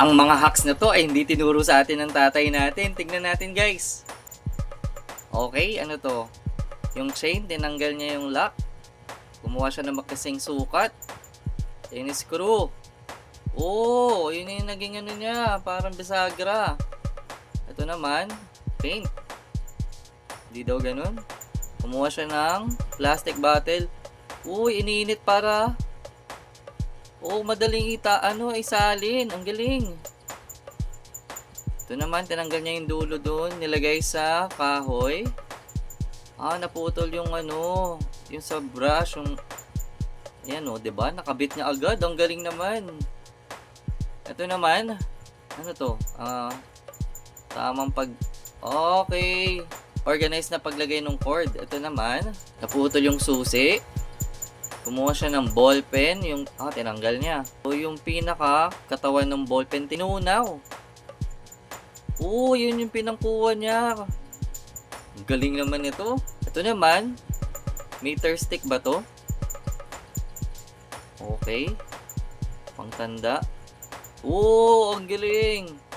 Ang mga hacks na to ay hindi tinuro sa atin ng tatay natin. Tignan natin guys. Okay, ano to? Yung chain, tinanggal niya yung lock. Gumawa siya ng makasing sukat. Screw. Oh, yun yung naging ano niya, parang bisagra. Ito naman, paint. Hindi daw ganun. Kumuha siya ng plastic bottle. Uy, iniinit para Oh, madaling ita ano isalin. Ang galing. Ito naman tinanggal niya yung dulo doon, nilagay sa kahoy. Ah, naputol yung ano, yung sa brush, yung Ayan oh, 'di ba? Nakabit niya agad. Ang galing naman. Ito naman, ano to? Ah, tamang pag Okay. Organized na paglagay ng cord. Ito naman, naputol yung susi. Kumuha siya ng ballpen, yung ah, tinanggal niya. So yung pinaka katawan ng ballpen tinunaw. Oo, yun yung pinangkuha niya. Galing naman ito. Ito naman, meter stick ba to? Okay. Pangtanda. Oo, ang galing.